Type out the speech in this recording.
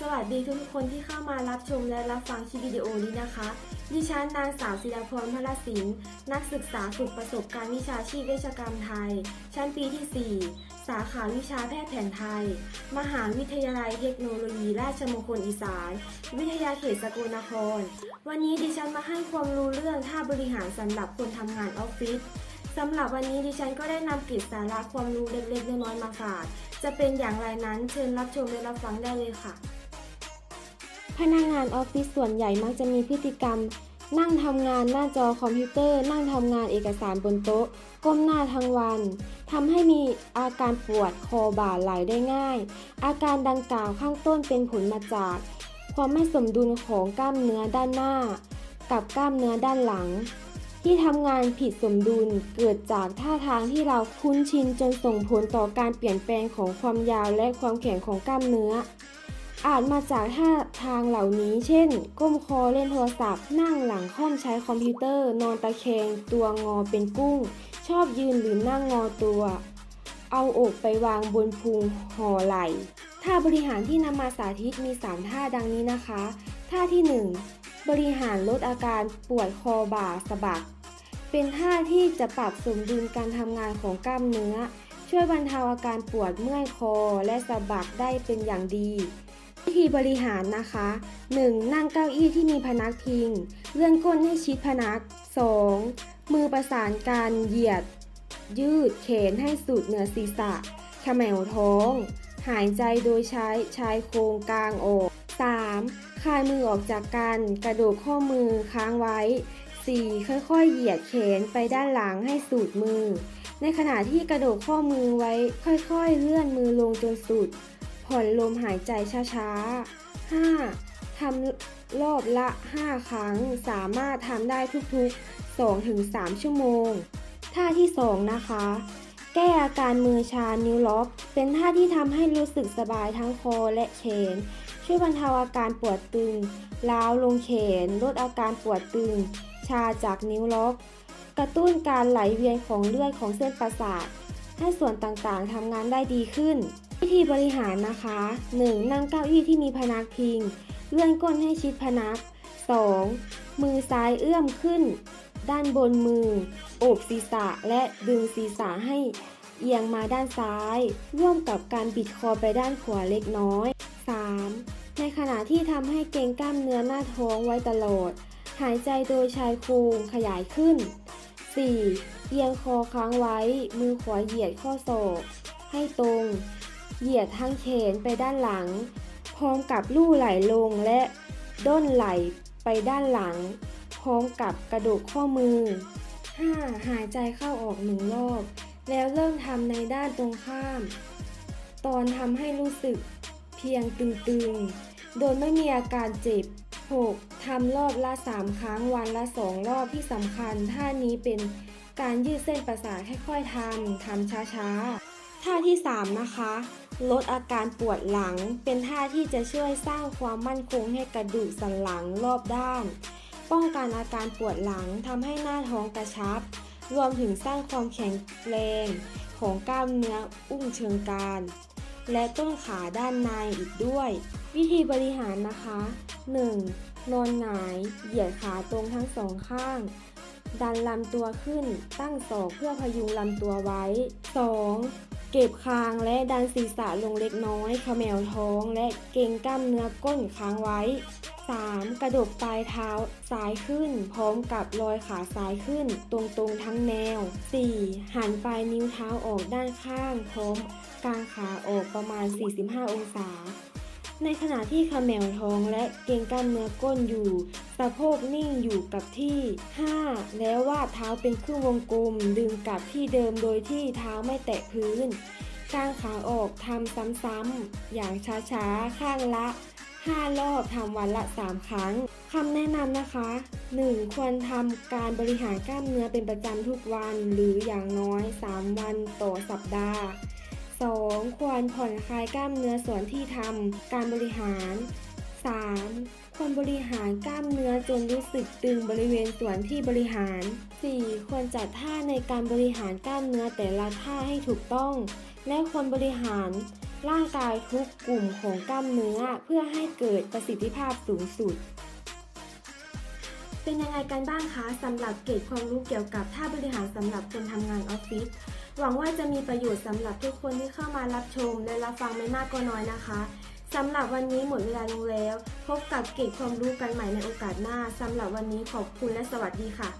สวัสดีทุกคนที่เข้ามารับชมและรับฟังคลิปวิดีโอนี้นะคะ ดิฉันนางสาวศิลาพรพลสินนักศึกษาฝึกประสบการณ์วิชาชีพเวชกรรมไทย ชั้นปีที่ 4 สาขาวิชาแพทย์แผนไทย มหาวิทยาลัยเทคโนโลยีราชมงคลอีสาน วิทยาเขตสกลนคร วันนี้ดิฉันมาให้ความรู้เรื่องท่าบริหารสำหรับคนทำงานออฟฟิศสำหรับวันนี้ดิฉันก็ได้นำกิจสาระความรู้เล็กๆน้อยๆมาฝาก จะเป็นอย่างไรนั้นเชิญรับชมและรับฟังได้เลยค่ะ พนักงานออฟฟิศส่วนใหญ่มักจะมีพฤติกรรม นั่งทำงานหน้าจอคอมพิวเตอร์ นั่งทำงานเอกสารบนโต๊ะ ก้มหน้าทั้งวันทำให้มีอาการปวดคอบ่าไหลได้ง่าย อาการดังกล่าวข้างต้นเป็นผลมาจาก ความไม่สมดุลของกล้ามเนื้อด้านหน้า กับกล้ามเนื้อด้านหลัง ที่ทำงานผิดสมดุลเกิดจากท่าทางที่เราคุ้นชินจนส่งผลต่อการเปลี่ยนแปลงของความยาวและความแข็งของกล้ามเนื้อ อาจมาจากท่าทางเหล่านี้ เช่น ก้มคอเล่นโทรศัพท์ นั่งหลังค่อมใช้คอมพิวเตอร์ นอนตะแคงตัวงอเป็นกุ้ง ชอบยืนหรือนั่งงอตัว เอาอกไปวางบนพุงห่อไหล่ท่าบริหารที่นำมาสาธิตมี 3 ท่าดังนี้นะคะ ท่าที่ 1 บริหารลดอาการปวดคอบ่าสะบัก เป็นท่าที่จะปรับสมดุลการทำงานของกล้ามเนื้อ ช่วยบรรเทาอาการปวดเมื่อยคอและสะบักได้เป็นอย่างดี วิธีบริหารนะคะ 1. นั่งเก้าอี้ที่มีพนักพิง เลื่อนก้นให้ชิดพนัก 2. มือประสานการเหยียด ยืดเขนให้สุดเหนือศีรษะขมวท้อง หายใจโดยใช้ชายโครงกลางอก 3. คลายมือออกจากกัน กระโดดข้อมือค้างไว้ 4. ค่อยๆ เหยียดแขนไปด้านหลังให้สุดมือ ในขณะที่กระโดดข้อมือไว้ค่อยๆ เลื่อนมือลงจนสุด ผ่อนลมหายใจช้าๆ 5. ทำรอบละ 5 ครั้ง สามารถทำได้ทุกๆ 2-3 ชั่วโมง ท่าที่ 2 นะคะ แก้อาการมือชา นิ้วล็อก เป็นท่าที่ทำให้รู้สึกสบายทั้งคอและแขน ช่วยบรรเทาอาการปวดตึงล้าวลงแขน ลดอาการปวดตึง ชาจากนิ้วล็อก กระตุ้นการไหลเวียนของเลือดของเส้นประสาท ให้ส่วนต่างๆทำงานได้ดีขึ้น วิธีบริหารนะคะ 1. นั่งเก้าอี้ที่มีพนักพิง เลื่อนก้นให้ชิดพนัก 2. มือซ้ายเอื้อมขึ้น ด้านบนมือ โอบศีรษะและดึงศีรษะให้เอียงมาด้านซ้าย ร่วมกับการบิดคอไปด้านขวาเล็กน้อย 3. ในขณะที่ทำให้เกรงกล้ามเนื้อหน้าท้องไว้ตลอด หายใจโดยชายโครงขยายขึ้น 4. เอียงคอค้างไว้ มือขวาเหยียดข้อศอกให้ตรง เหยียดทั้งแขนไปด้านหลัง พร้อมกับลู่ไหลลงและด้นไหลไปด้านหลัง พร้อมกับกระดูกข้อมือ 5. หายใจเข้าออกหนึ่งรอบ แล้วเริ่มทำในด้านตรงข้าม ตอนทำให้รู้สึกเพียงตึงๆ โดยไม่มีอาการเจ็บ 6. ทำรอบละ 3 ครั้งวันละ 2 รอบที่สำคัญท่านี้เป็นการยืดเส้นประสาทค่อยๆทำ ทำช้าๆ ท่าที่ 3 นะคะ ลดอาการปวดหลัง เป็นท่าที่จะช่วยสร้างความมั่นคงให้กระดูกสันหลังรอบด้าน ป้องกันอาการปวดหลังทำให้หน้าท้องกระชับ รวมถึงสร้างความแข็งแรงของกล้ามเนื้ออุ้งเชิงกรานและต้นขาด้านในอีกด้วย วิธีบริหารนะคะ 1. นอนหงาย เหยียดขาตรงทั้งสองข้าง ดันลำตัวขึ้นตั้งศอกเพื่อพยุงลำตัวไว้ 2. เก็บคางและดันศีรษะลงเล็กน้อยขมวท้องและเกรงกล้ามเนื้อก้นค้างไว้ 3. กระดกปลายเท้าซ้ายขึ้น พร้อมกับลอยขาซ้ายขึ้น ตรงๆทั้งแนว 4. หันปลายนิ้วเท้าออกด้านข้างพร้อมกางขาออกประมาณ 45 องศา ในขณะที่ขมวท้องและเกรงกล้ามเนื้อก้นอยู่ สะโพกนิ่งอยู่กับที่ 5. แล้ววาดเท้าเป็นครึ่งวงกลม ดึงกลับที่เดิมโดยที่เท้าไม่แตะพื้นกางขาออกทำซ้ำๆอย่างช้าๆ ข้างละ 5 รอบทำวันละ 3 ครั้งคำแนะนำนะคะ 1. ควรทำการบริหารกล้ามเนื้อเป็นประจำทุกวัน หรืออย่างน้อย 3 วันต่อสัปดาห์ 2. ควรผ่อนคลายกล้ามเนื้อส่วนที่ทำการบริหาร 3. ควรบริหารกล้ามเนื้อจนรู้สึกตึงบริเวณส่วนที่บริหาร 4. ควรจัดท่าในการบริหารกล้ามเนื้อแต่ละท่าให้ถูกต้อง และควรบริหารร่างกายทุกกลุ่มของกล้ามเนื้อเพื่อให้เกิดประสิทธิภาพสูงสุด เป็นยังไงกันบ้างคะสำหรับเกร็ดความรู้เกี่ยวกับท่าบริหารสำหรับคนทำงานออฟฟิศ หวังว่าจะมีประโยชน์สำหรับทุกคนที่เข้ามารับชมและรับฟังไม่มากก็น้อยนะคะสำหรับวันนี้หมดเวลาลงแล้ว พบกับเก็บความรู้กันใหม่ในโอกาสหน้าสำหรับวันนี้ขอบคุณและสวัสดีค่ะ